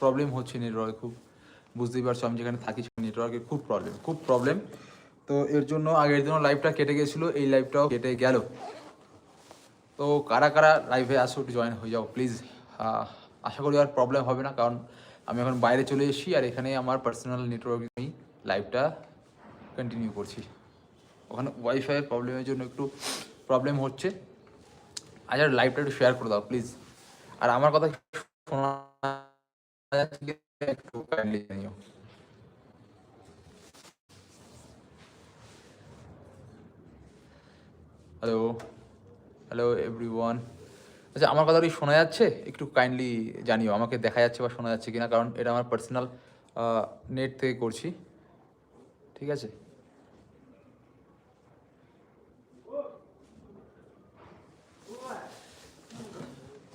Problem হচ্ছে নেটওয়ার্কে খুব। বুঝতেই পারছ, আমি যেখানে থাকি নেটওয়ার্কের খুব প্রবলেম খুব প্রবলেম তো এর জন্য আগের দিনও লাইভটা কেটে গেছিল, এই লাইভটাও কেটে গেল। তো কারা কারা লাইভে আসো, একটু জয়েন হয়ে যাও প্লিজ আশা করি আর প্রবলেম হবে না, কারণ আমি এখন বাইরে চলে এসেছি আর এখানে আমার পার্সোনাল নেটওয়ার্ক নিয়েই লাইভটা কন্টিনিউ করছি। ওখানে ওয়াইফাইয়ের প্রবলেমের জন্য একটু প্রবলেম হচ্ছে। আচ্ছা লাইভটা একটু শেয়ার করে দাও প্লিজ আর আমার কথা শোনা? একটু কাইন্ডলি জানিও হ্যালো হ্যালো এভরিওয়ান আচ্ছা আমার কথা কি শোনা যাচ্ছে? একটু কাইন্ডলি জানিও, আমাকে দেখা যাচ্ছে বা শোনা যাচ্ছে কিনা? কারণ এটা আমার পার্সোনাল নেট থেকে করছি। ঠিক আছে?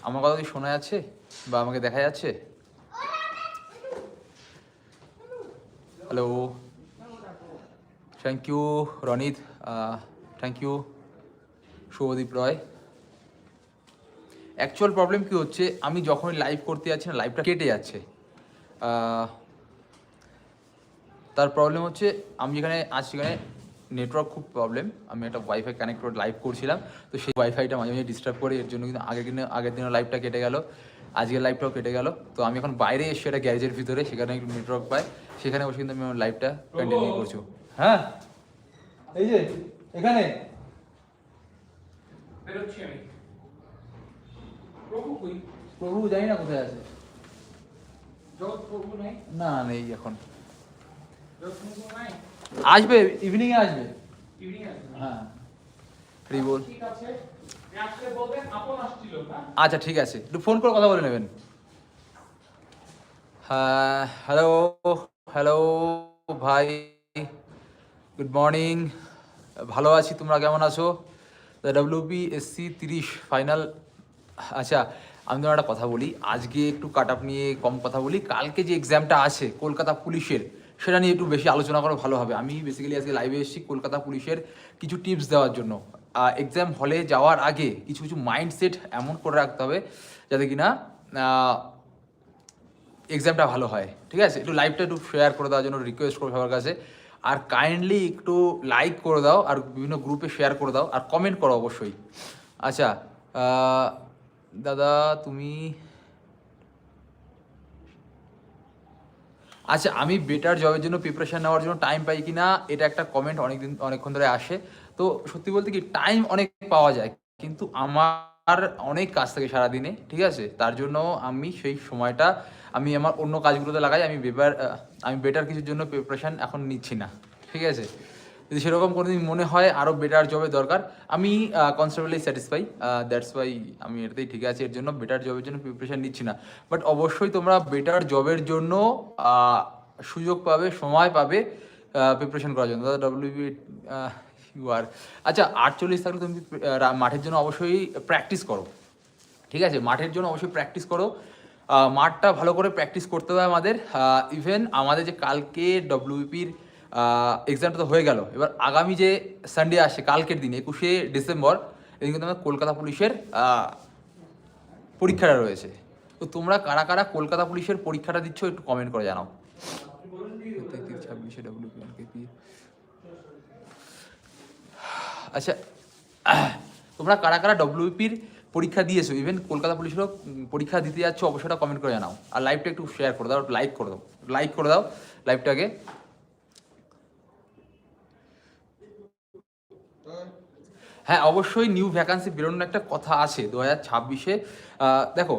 আমার কথা কি শোনা যাচ্ছে বা আমাকে দেখা যাচ্ছে? Hello thank you Ronit thank you Subhadeep Roy actual problem কি হচ্ছে আমি যখনই লাইভ করতে যাচ্ছি না লাইভটা কেটে যাচ্ছে। আহ, তার প্রবলেম হচ্ছে আমি যেখানে আজ সেখানে নেটওয়ার্ক খুব প্রবলেম আমি একটা ওয়াইফাই কানেক্ট করে লাইভ করছিলাম তো সেই ওয়াইফাইটা মাঝে মাঝে ডিস্টার্ব করে এর জন্য কিন্তু আগের দিনে আগের দিনের লাইভটা কেটে গেল। আজকের লাইভটাও কেটে গেল। তো আমি এখন বাইরে এসে একটা গ্যারেজের ভিতরে সেখানে একটু নেটওয়ার্ক পাই। সেখানে বসে কিন্তু আমি আমার লাইভটা কন্টিনিউ করছ। হ্যাঁ? এই যে এখানে। বেরোচ্ছি আমি। প্রভু কই? প্রভু জানি না কোথায় আছে। জগৎ প্রভু নাই? না নেই এখন। জগৎ প্রভু নাই? আসবে আসবে। ইভিনিং হ্যাঁ। ফ্রি বল। ঠিক আছে। আচ্ছা ঠিক আছে। একটু ফোন করে কথা বলে নেবেন। হ্যাঁ হ্যালো হ্যালো, ভাই, গুড মর্নিং। ভালো আছি, তোমরা কেমন আছো? ডাব্লিউপি এসসি তিরিশ ফাইনাল। আচ্ছা আমি তোমার একটা কথা বলি। আজকে একটু কাট আপ নিয়ে কম কথা বলি। কালকে যে এক্সামটা আছে কলকাতা পুলিশের, সেটা নিয়ে একটু বেশি আলোচনা করা ভালো হবে। আমি বেসিক্যালি আজকে লাইভে এসেছি কলকাতা পুলিশের কিছু টিপস দেওয়ার জন্য। এক্সাম হলে যাওয়ার আগে কিছু কিছু মাইন্ডসেট এমন করে রাখতে হবে যাতে কিনা আহ, এক্সামটা ভালো হয়। ঠিক আছে? একটু লাইভটা একটু শেয়ার করে দেওয়ার জন্য রিকোয়েস্ট করব সবার কাছে। আর কাইন্ডলি একটু লাইক করে দাও আর বিভিন্ন গ্রুপে শেয়ার করে দাও আর কমেন্ট করো অবশ্যই। আচ্ছা দাদা তুমি আচ্ছা আমি বেটার জবের জন্য প্রিপারেশান নেওয়ার জন্য টাইম পাই কি না এটা একটা কমেন্ট অনেকদিন অনেকক্ষণ ধরে আসে। তো সত্যি বলতে কি টাইম অনেক পাওয়া যায়, কিন্তু আমার অনেক কাজ থাকে সারাদিনে, ঠিক আছে? তার জন্য আমি সেই সময়টা, আমি আমার অন্য কাজগুলোতে লাগাই, আমি বেবার আমি বেটার কিছুর জন্য প্রিপারেশান এখন নিচ্ছি না, ঠিক আছে? যদি সেরকম কোনো দিন মনে হয় আরও বেটার জবের দরকার, আমি কনস্টেবলি স্যাটিসফাই দ্যাটস ওয়াই আমি এটাতেই ঠিক আছে, এর জন্য বেটার জবের জন্য প্রিপারেশান নিচ্ছি না। বাট অবশ্যই তোমরা বেটার জবের জন্য সুযোগ পাবে, সময় পাবে প্রিপারেশন করার জন্য। দাদা ডব্লিউবি ইউ আর আচ্ছা আটচল্লিশ থাকলে তুমি মাঠের জন্য অবশ্যই প্র্যাকটিস করো। ঠিক আছে? মাঠের জন্য অবশ্যই প্র্যাকটিস করো। মাঠটা ভালো করে প্র্যাকটিস করতে হবে আমাদের। ইভেন আমাদের যে কালকে ডব্লিউপির এক্সামটা তো হয়ে গেল। এবার আগামী যে সানডে আসে, কালকের দিন, একুশে ডিসেম্বর এদিন কিন্তু আমাদের কলকাতা পুলিশের পরীক্ষাটা রয়েছে। তো তোমরা কারা কারা কলকাতা পুলিশের পরীক্ষাটা দিচ্ছ একটু কমেন্ট করে জানাও ছাব্বিশে ডব্লিউপি আচ্ছা তোমরা কারা কারা ডব্লিউপির পরীক্ষা দিয়েছ? ইভেন কলকাতা পুলিশেরও পরীক্ষা দিতে যাচ্ছ, অবশ্যই কমেন্ট করে জানাও। আর লাইভটা একটু শেয়ার করে দাও লাইক করে দাও লাইক করে দাও লাইভটাকে হ্যাঁ অবশ্যই নিউ ভ্যাকান্সি বেরোনোর একটা কথা আছে, দু হাজার ছাব্বিশে। দেখো,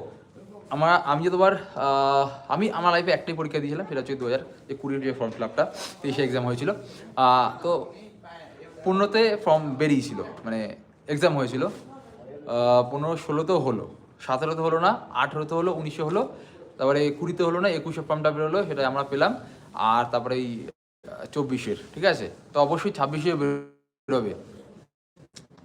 আমার, আমি যে তোমার আমি আমার লাইফে একটাই পরীক্ষা দিয়েছিলাম, সেটা হচ্ছে দু হাজার যে কুড়ির যে ফর্ম ফিল আপটা তেইশে এক্সাম হয়েছিল। তো পনেরোতে ফর্ম বেরিয়েছিল মানে এক্সাম হয়েছিল। পনেরো ষোলোতেও হলো, সতেরোতে হলো না, আঠেরোতে হলো, উনিশে হলো, তারপরে কুড়িতে হলো না, একুশে ফর্মটা বেরোলো সেটা আমরা পেলাম। আর তারপরে এই চব্বিশের, ঠিক আছে? তো অবশ্যই ছাব্বিশে বেরোবে।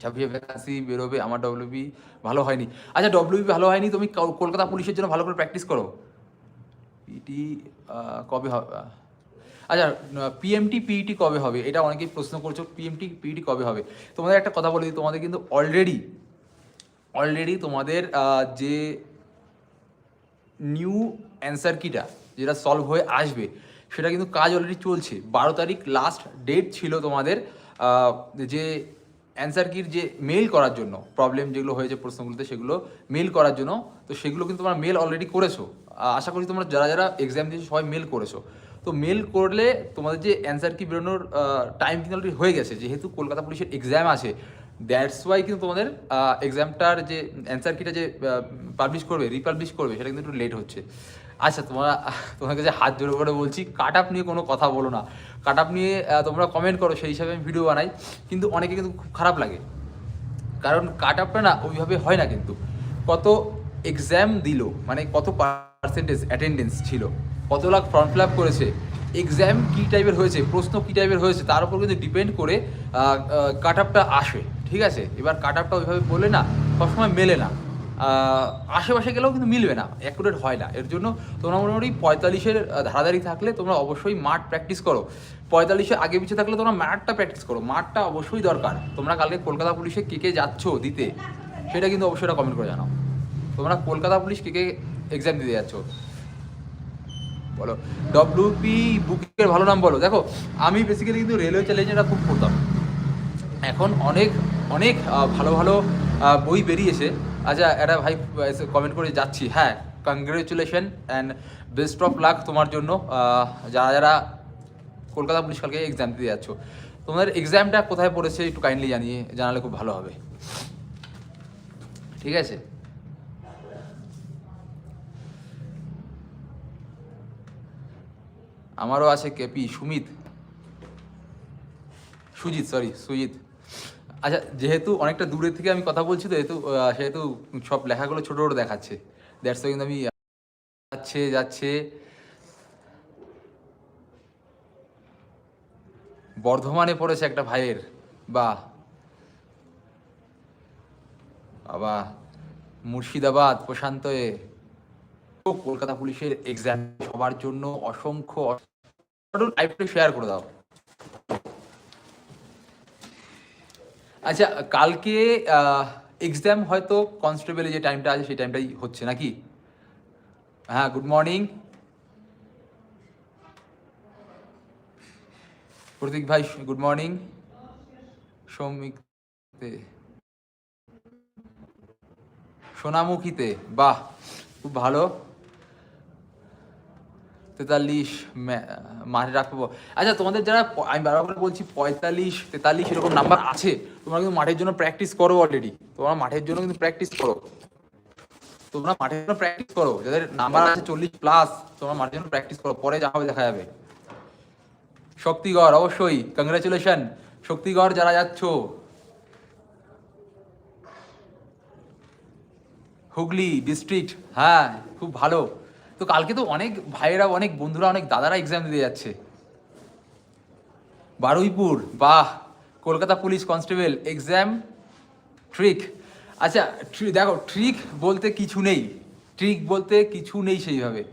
ছাব্বিশে ভ্যাকান্সি বেরোবে, আমার ডব্লিউবি ভালো হয়নি। আচ্ছা ডব্লিউবি ভালো হয়নি, তুমি কল- কলকাতা পুলিশের জন্য ভালো করে প্র্যাকটিস করো। পিটি কবে হবে? আচ্ছা পিএমটি পিইটি কবে হবে? এটা অনেকেই প্রশ্ন করছ পিএমটি পিইটি কবে হবে? তোমাদের একটা কথা বলে দিই, তোমাদের কিন্তু অলরেডি অলরেডি তোমাদের যে নিউ অ্যান্সার কিটা যেটা সলভ হয়ে আসবে, সেটা কিন্তু কাজ অলরেডি চলছে। বারো তারিখ লাস্ট ডেট ছিল তোমাদের যে অ্যান্সার কির যে মেল করার জন্য প্রবলেম যেগুলো হয়েছে প্রশ্নগুলোতে, সেগুলো মেল করার জন্য, তো সেগুলো কিন্তু তোমরা মেল অলরেডি করেছ। আশা করি তোমরা যারা যারা এক্সাম দিয়েছ সবাই মেল করেছ। তো মেল করলে তোমাদের যে অ্যান্সার কি বেরোনোর টাইম কিন্তু অলরেডি হয়ে গেছে। যেহেতু কলকাতা পুলিশের এক্সাম আছে দ্যাটস ওয়াই কিন্তু তোমাদের এক্সামটার যে অ্যান্সার কিটা যে পাবলিশ করবে রিপাবলিশ করবে, সেটা কিন্তু একটু লেট হচ্ছে। আচ্ছা তোমরা তোমার কাছে হাত জোড়ো করে বলছি কাট আপ নিয়ে কোনো কথা বলো না। কাট আপ নিয়ে তোমরা কমেন্ট করো, সেই হিসাবে আমি ভিডিও বানাই। কিন্তু অনেকে কিন্তু খুব খারাপ লাগে। কারণ কাট আপটা না, ওইভাবে হয় না কিন্তু। কত এক্সাম দিল মানে কত পার্সেন্টেজ অ্যাটেন্ডেন্স ছিল। কত লাখ ফর্ম ফিল আপ করেছে এক্সাম কী টাইপের হয়েছে, প্রশ্ন কী টাইপের হয়েছে, তার উপর কিন্তু ডিপেন্ড করে কাট আপটা আসে, ঠিক আছে? এবার কাট আপটা ওইভাবে বলে না, সবসময় মেলে না। আশেপাশে গেলেও কিন্তু মিলবে না অ্যাকুরেট হয় না। এর জন্য তোমরা মোটামুটি পঁয়তাল্লিশের ধারাধারি থাকলে তোমরা অবশ্যই মাঠ প্র্যাকটিস করো। পঁয়তাল্লিশে আগে পিছিয়ে থাকলে তোমরা মাঠটা প্র্যাকটিস করো। মাঠটা অবশ্যই দরকার। তোমরা কালকে কলকাতা পুলিশে কে কে যাচ্ছ দিতে, সেটা কিন্তু অবশ্যই কমেন্ট করে জানাও। তোমরা কলকাতা পুলিশ কে কে এক্সাম দিতে যাচ্ছ বলো। ডব্লিউপি বুকের ভালো নাম বলো। দেখো, আমি বেসিক্যালি কিন্তু রেলওয়ে চ্যালেঞ্জটা খুব পড়তাম এখন অনেক অনেক ভালো ভালো বই বেরিয়েছে। আচ্ছা একটা ভাই কমেন্ট করে যাচ্ছি। হ্যাঁ congratulation and best of luck তোমার জন্য। যারা যারা কলকাতা পুলিশ কালকে এক্সাম দিতে যাচ্ছ, তোমাদের এক্সামটা কোথায় পড়েছে একটু কাইন্ডলি জানিয়ে জানালে খুব ভালো হবে। ঠিক আছে? আমারও আছে K P Sumit. Sujit sorry Sujit. আচ্ছা যেহেতু অনেকটা দূরের থেকে আমি কথা বলছি তো যেহেতু সেহেতু সব লেখাগুলো ছোটো ছোটো দেখাচ্ছে। দ্যাটস কিন্তু আমি যাচ্ছে যাচ্ছে। বর্ধমানে পড়েছে একটা ভাইয়ের বা বাবা, মুর্শিদাবাদ প্রশান্তয়ে কলকাতা পুলিশের এক্সাম সবার জন্য অসংখ্য শেয়ার করে দাও। আচ্ছা কালকে এক্সাম হয়তো কনস্টেবলে যে টাইমটা আছে, সেই টাইমটাই হচ্ছে নাকি? হ্যাঁ গুড মর্নিং প্রতীক ভাই গুড মর্নিং সৌমিক সোনামুখীতে, বাহ, খুব ভালো। তেতাল্লিশ মাঠে রাখব আচ্ছা তোমাদের যারা আমি বারবার বলছি পঁয়তাল্লিশ, তেতাল্লিশ এরকম নাম্বার আছে, তোমরা কিন্তু মাঠের জন্য প্র্যাকটিস করো অলরেডি তোমরা মাঠের জন্য কিন্তু প্র্যাকটিস করো। তোমরা মাঠের জন্য প্র্যাকটিস করো। যাদের নাম্বার আছে চল্লিশ প্লাস তোমরা মাঠের জন্য প্র্যাকটিস করো। পরে যা হবে দেখা যাবে। শক্তিগড়, অবশ্যই। কংগ্রেচুলেশন শক্তিগড়, যারা যাচ্ছ। হুগলি ডিস্ট্রিক্ট হ্যাঁ খুব ভালো। তো কালকে তো অনেক ভাইয়েরা, অনেক বন্ধুরা, অনেক দাদারা এক্সাম দিতে যাচ্ছে। বারুইপুর, বাহ, Kolkata police constable exam trick আচ্ছা দেখো ট্রিক বলতে কিছু নেই। ট্রিক বলতে কিছু নেই সেইভাবে।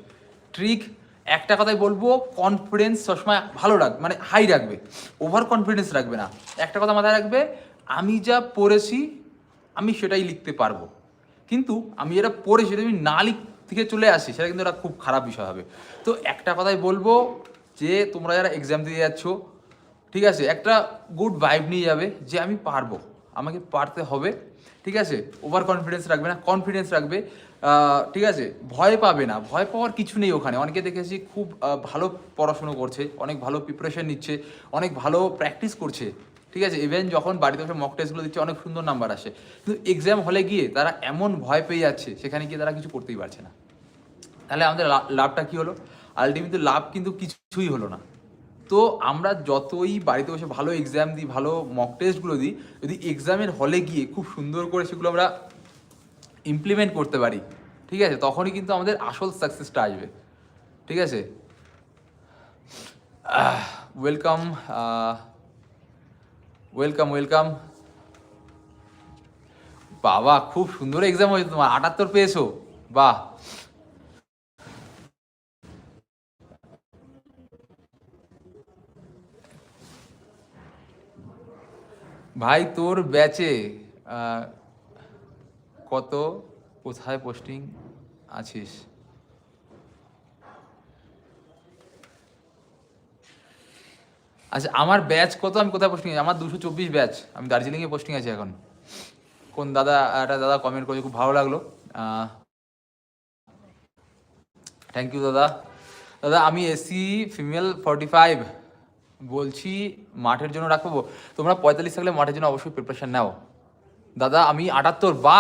ট্রিক একটা কথাই বলব কনফিডেন্স সবসময় ভালো রাখবে মানে হাই রাখবে। ওভার কনফিডেন্স রাখবে না। একটা কথা মাথায় রাখবে, আমি যা পড়েছি, আমি সেটাই লিখতে পারব। কিন্তু আমি যেটা পড়েছি, সেটা আমি না লিখ থেকে চলে আসি, সেটা কিন্তু একটা খুব খারাপ বিষয় হবে। তো একটা কথাই বলব যে, তোমরা যারা এক্সাম দিয়ে যাচ্ছ, ঠিক আছে, একটা গুড ভাইব নিয়ে যাবে যে, আমি পারব, আমাকে পারতে হবে, ঠিক আছে ওভার কনফিডেন্স রাখবে না কনফিডেন্স রাখবে ঠিক আছে, ভয় পাবে না, ভয় পাওয়ার কিছু নেই ওখানে। অনেকে দেখেছি খুব ভালো পড়াশুনো করছে, অনেক ভালো প্রিপারেশন নিচ্ছে, অনেক ভালো প্র্যাকটিস করছে ঠিক আছে? ইভেন যখন বাড়িতে বসে মক টেস্টগুলো দিচ্ছে, অনেক সুন্দর নাম্বার আসে। কিন্তু এক্সাম হলে গিয়ে তারা এমন ভয় পেয়ে যাচ্ছে, সেখানে গিয়ে তারা কিছু করতেই পারছে না। তাহলে আমাদের লাভটা কি হলো? আলটিমেটলি লাভ কিন্তু কিছুই হলো না। তো আমরা যতই বাড়িতে বসে ভালো এক্সাম দিই, ভালো মক টেস্টগুলো দিই, যদি এক্সামের হলে গিয়ে খুব সুন্দর করে সেগুলো আমরা ইমপ্লিমেন্ট করতে পারি, ঠিক আছে? তখনই কিন্তু আমাদের আসল সাকসেসটা আসবে। ঠিক আছে? ওয়েলকাম ওয়েলকাম ওয়েলকাম বাবা, খুব সুন্দর এক্সাম হয়েছে তোমার। আটাত্তর পেয়েছ। বাহ। ভাই, তোর ব্যাচে কত? কোথায় পোস্টিং আছিস? আচ্ছা আমার ব্যাচ কত? আমি কোথায় পোস্টিং আছি? আমার দুশো চব্বিশ ব্যাচ আমি দার্জিলিংয়ে পোস্টিং আছি এখন। কোন দাদা, একটা দাদা কমেন্ট করেছে, খুব ভালো লাগল। থ্যাংক ইউ দাদা। দাদা, আমি এসি ফিমেল ফর্টি ফাইভ বলছি, মাঠের জন্য রাখব? তোমরা পঁয়তাল্লিশ থাকলে মাঠের জন্য অবশ্যই প্রিপারেশান নাও। দাদা, আমি আটাত্তর বা